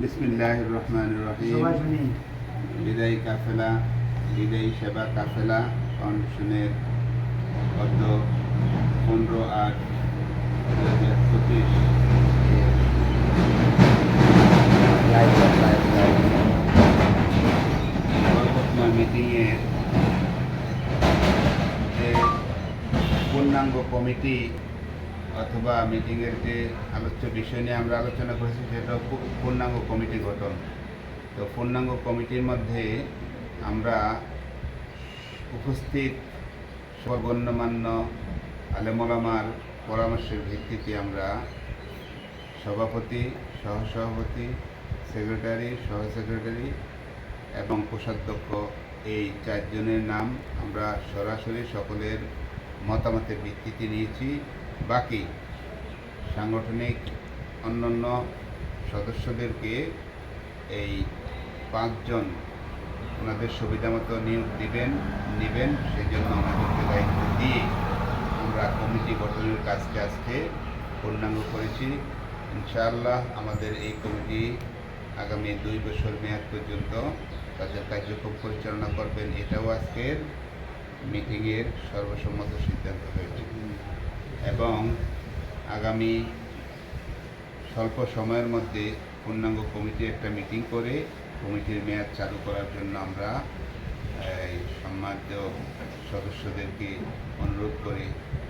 বিসমিল্লাহ রহমান রহিম। বিদায়ী কাফেলা বিদায়ী সেবা কাফেলা ফাউন্ডেশনের গত পনেরো আট দু হাজার পঁচিশ। মিটিংয়ের পূর্ণাঙ্গ কমিটি অথবা মিটিংয়ের যে আলোচ্য বিষয় নিয়ে আমরা আলোচনা করেছি, সেটা পূর্ণাঙ্গ কমিটি গঠন। তো পূর্ণাঙ্গ কমিটির মধ্যে আমরা উপস্থিত সর্বগণ্যমান্য আলেমলামার পরামর্শের ভিত্তিতে আমরা সভাপতি, সহসভাপতি সেক্রেটারি সহ সেক্রেটারি এবং কোষাধ্যক্ষ এই চারজনের নাম আমরা সরাসরি সকলের মতামতের ভিত্তিতে নিয়েছি। বাকি সাংগঠনিক অন্যান্য সদস্যদেরকে এই পাঁচজন ওনাদের সুবিধা মতো নিয়োগ দিবেন, নেবেন সেই জন্য আমাদেরকে দায়িত্ব দিয়ে আমরা কমিটি গঠনের কাজকে আজকে পূর্ণাঙ্গ করেছি। ইনশাআল্লাহ আমাদের এই কমিটি আগামী দুই বছর মেয়াদ পর্যন্ত তাদের কার্যক্রম পরিচালনা করবেন। এটাও আজকের মিটিংয়ের সর্বসম্মত সিদ্ধান্ত হয়েছে। এবং আগামী স্বল্প সময়ের মধ্যে পূর্ণাঙ্গ কমিটি একটা মিটিং করে কমিটির মেয়াদ চালু করার জন্য আমরা, এই, সম্মানিত সদস্যদেরকে অনুরোধ করে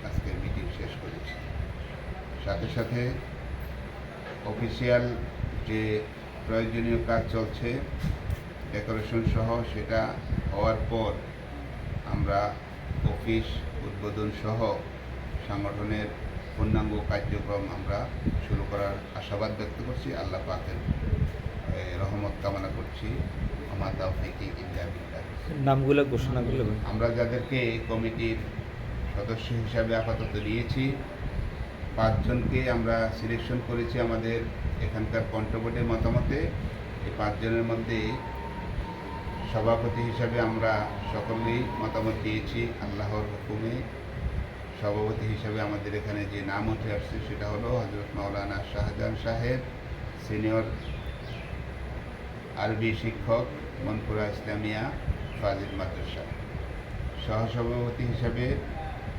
আজকের মিটিং শেষ করেছি। সাথে সাথে অফিসিয়াল যে প্রয়োজনীয় কাজ চলছে, ডেকোরেশন সহ সেটা হওয়ার পর আমরা অফিস উদ্বোধন সহ সংগঠনের পূর্ণাঙ্গ কার্যক্রম আমরা শুরু করার আশাবাদ ব্যক্ত করছি। আল্লাহ পাকের রহমত কামনা করছি। নামগুলো ঘোষণা করলে আমরা যাদেরকে এই কমিটির সদস্য হিসাবে আপাতত নিয়েছি পাঁচজনকে আমরা সিলেকশন করেছি আমাদের এখানকার কণ্ঠবোর্ডের মতামতে। এই পাঁচজনের মধ্যে সভাপতি হিসাবে আমরা সকলেই মতামত দিয়েছি আল্লাহর হুকুমে। সভাপতি হিসাবে আমাদের এখানে যে নাম উঠে আসছে সেটা হলো হজরত মাওলানা শাহজাহান সাহেব, সিনিয়র আরবি শিক্ষক, মনপুরা ইসলামিয়া ফাজিল মাদ্রাসা। সহসভাপতি হিসাবে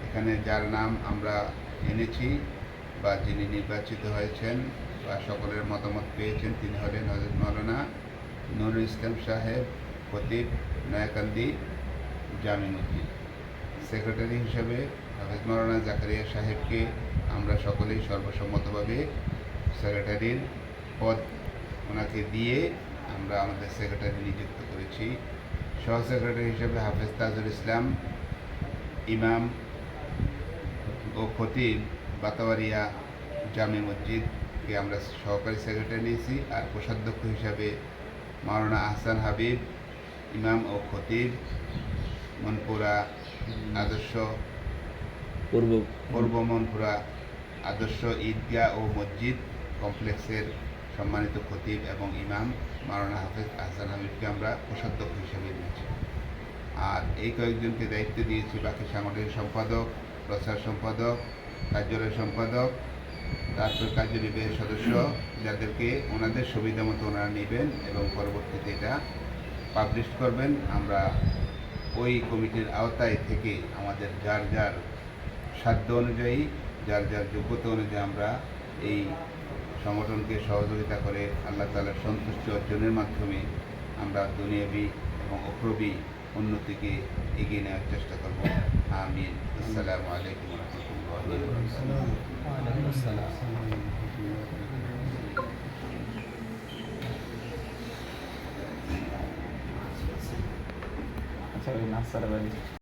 এখানে যার নাম আমরা এনেছি বা যিনি নির্বাচিত হয়েছেন বা সকলের মতামত পেয়েছেন তিনি হলেন হজরত মৌলানা নুরুল ইসলাম সাহেব, খতিব নয়াকান্দি জামি মসজিদ সেক্রেটারি হিসাবে হাফেজ মৌলানা জাকারিয়া সাহেবকে আমরা সকলেই সর্বসম্মতভাবে সেক্রেটারির পদ ওনাকে দিয়ে আমরা আমাদের সেক্রেটারি নিযুক্ত করেছি। সহ সেক্রেটারি হিসেবে হাফেজ তাজুল ইসলাম, ইমাম ও খতিব বাতাবারিয়া জামে মসজিদকে আমরা সহকারী সেক্রেটারি নিয়েছি আর কোষাধ্যক্ষ হিসাবে মাওলানা আহসান হাবিব, ইমাম ও খতিব মনপুরা আদর্শ। পূর্ব। পূর্ব মনপুরা আদর্শ ঈদগাহ ও মসজিদ কমপ্লেক্সের সম্মানিত খতিব এবং ইমাম মারানা হাফেজ আহসান হাবিবকে আমরা কোষাধ্যক্ষ হিসেবে নিয়েছি। আর এই কয়েকজনকে দায়িত্ব দিয়েছি বাকি সাংগঠনিক সম্পাদক প্রচার সম্পাদক কার্যালয় সম্পাদক তারপর কার্যনির্বাহী সদস্য যাদেরকে ওনাদের সুবিধা মতো ওনারা নেবেন এবং পরবর্তীতে এটা পাবলিশ করবেন। আমরা ওই কমিটির আওতায় থেকে আমাদের যার যার সাধ্য অনুযায়ী, যার যার যোগ্যতা অনুযায়ী আমরা এই সংগঠনকে সহযোগিতা করে আল্লাহ তালার সন্তুষ্টি অর্জনের মাধ্যমে আমরা দুনিয়াবি এবং অপ্রবি উন্নতিকে এগিয়ে নেওয়ার চেষ্টা করব। আমিন। আসসালামু আলাইকুম রহমতুল্লাহ Sorry, not survival.